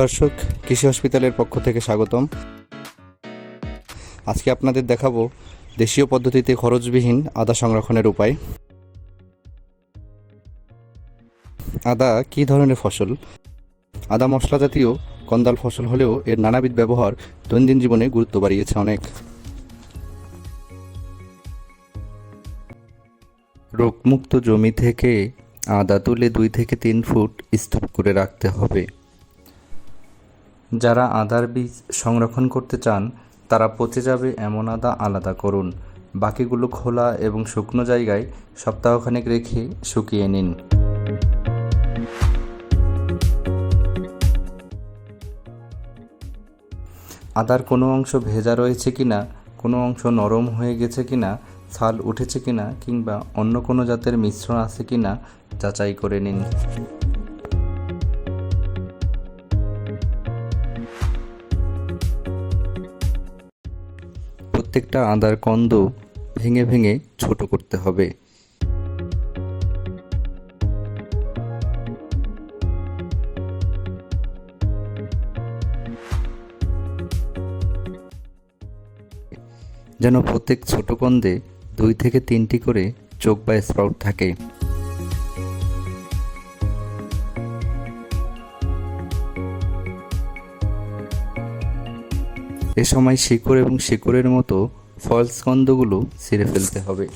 দর্শক, কৃষি হসপিটালের পক্ষ থেকে স্বাগতম। আজকে আপনাদের দেখাবো দেশীয় পদ্ধতিতে খরচবিহীন আদা সংরক্ষণের উপায়। আদা কী ধরনের ফসল? আদা মশলা জাতীয় কন্দাল ফসল হলেও এর নানাবিধ ব্যবহার দৈনন্দিন জীবনে গুরুত্ব বাড়িয়েছে অনেক। রোগমুক্ত জমি থেকে আদা তুলে দুই থেকে তিন ফুট স্তূপ করে রাখতে হবে। যারা আদার বীজ সংরক্ষণ করতে চান, তারা পচে যাবে এমন আদা আলাদা করুন। বাকিগুলো খোলা এবং শুকনো জায়গায় সপ্তাহখানেক রেখে শুকিয়ে নিন। আদার কোনো অংশ ভেজা রয়েছে কিনা, কোনো অংশ নরম হয়ে গেছে কিনা, ছাল উঠেছে কিনা কিংবা অন্য কোনো জাতের মিশ্রণ আছে কিনা, যাচাই করে নিন। প্রত্যেকটা আদার কন্দ ভেঙে ভেঙে ছোট করতে হবে। যেন প্রত্যেক ছোট কন্দে দুই থেকে তিনটি করে চোখ বা স্প্রাউট থাকে। এ সময় শিকড় এবং শিকড়ের মতো ফলস কন্দগুলো ছিঁড়ে ফেলতে হবে।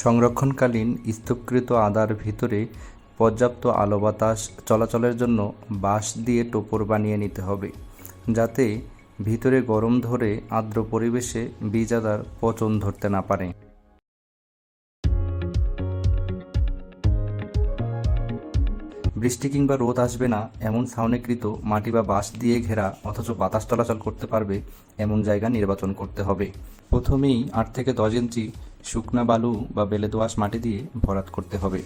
সংরক্ষণকালীন স্তূপকৃত আদার ভিতরে পর্যাপ্ত আলো বাতাস চলাচলের জন্য বাঁশ দিয়ে টোপর বানিয়ে নিতে হবে, যাতে ভিতরে গরম ধরে আর্দ্র পরিবেশে বীজ আদার পচন ধরতে না পারে। বৃষ্টি কিংবা রোদ আসবে না, এমন ছাউনিকৃত মাটি বা বাঁশ দিয়ে ঘেরা অথচ বাতাস চলাচল করতে পারবে এমন জায়গা নির্বাচন করতে হবে। প্রথমেই আট থেকে দশ ইঞ্চি শুকনা বালু বা বেলে দোআঁশ মাটি দিয়ে ভরাট করতে হবে।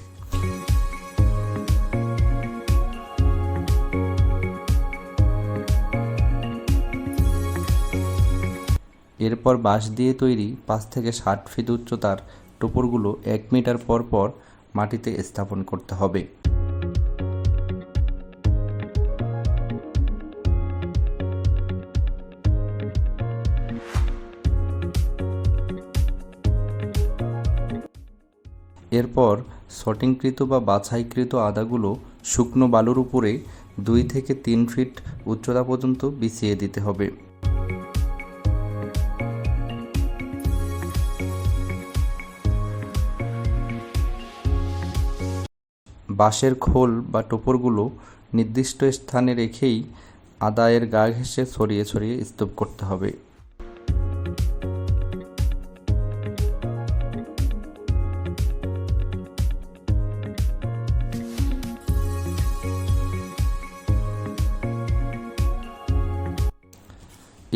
এরপর বাঁশ দিয়ে তৈরি পাঁচ থেকে ষাট ফিট উচ্চতার টোপরগুলো এক মিটার পর পর মাটিতে স্থাপন করতে হবে। এরপর শটিংকৃত বা বাছাইকৃত আদাগুলো শুকনো বালুর উপরে দুই থেকে তিন ফিট উচ্চতা পর্যন্ত বিছিয়ে দিতে হবে। বাঁশের খোল বা টোপরগুলো নির্দিষ্ট স্থানে রেখেই আদায়ের গা ঘেঁষে ছড়িয়ে ছড়িয়ে স্তূপ করতে হবে।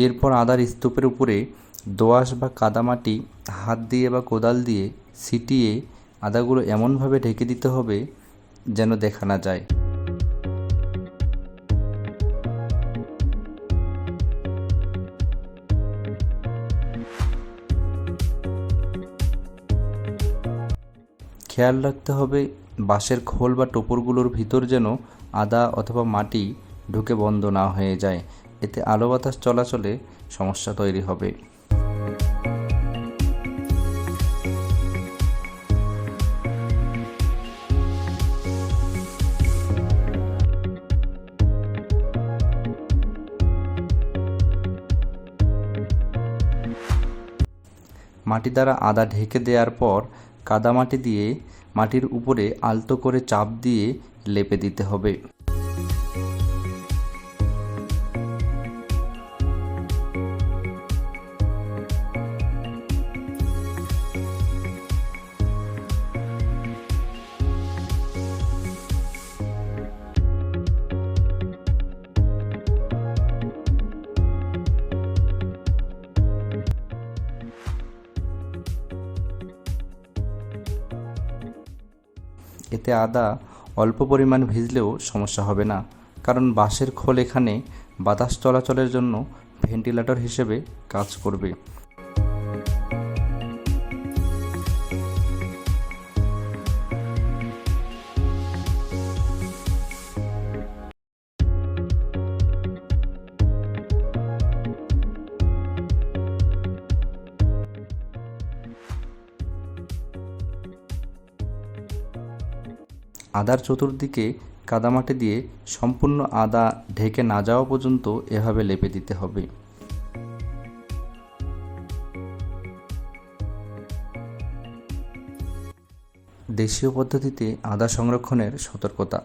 এরপর আদার স্তূপের উপরে দোআঁশ বা কাদামাটি হাত দিয়ে বা কোদাল দিয়ে ছিটিয়ে আদাগুলো এমনভাবে ঢেকে দিতে হবে যেন দেখা না যায়। খেয়াল রাখতে হবে, বাঁশের খোল বা টোপরগুলোর ভিতর যেন আদা অথবা মাটি ঢুকে বন্ধ না হয়ে যায়। এতে আলো বাতাস চলাচলে সমস্যা তৈরি হবে। মাটি দ্বারা আদা ঢেকে দেওয়ার পর কাদা মাটি দিয়ে মাটির উপরে আলতো করে চাপ দিয়ে লেপে দিতে হবে। এতে আদা অল্প পরিমাণ ভিজলেও সমস্যা হবে না। কারণ বাঁশের খোল এখানে বাতাস চলাচলের জন্য ভেন্টিলেটর হিসেবে কাজ করবে। আদার চতুর্দিকে কাদামাটি দিয়ে সম্পূর্ণ আদা ঢেকে না যাওয়া পর্যন্ত এভাবে লেপে দিতে হবে। দেশীয় পদ্ধতিতে আদা সংরক্ষণের সতর্কতা।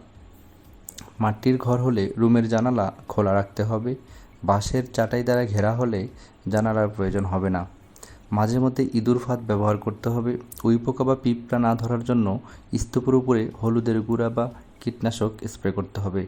মাটির ঘর হলে রুমের জানালা খোলা রাখতে হবে। বাঁশের চাটাই দ্বারা ঘেরা হলে জানালার প্রয়োজন হবে না। মাঝে মধ্যে ইঁদুর ফাঁদ ব্যবহার করতে হবে। উইপোকা বা পিঁপড়া না ধরার জন্য স্তূপের উপরে হলুদের গুঁড়া বা কীটনাশক স্প্রে করতে হবে।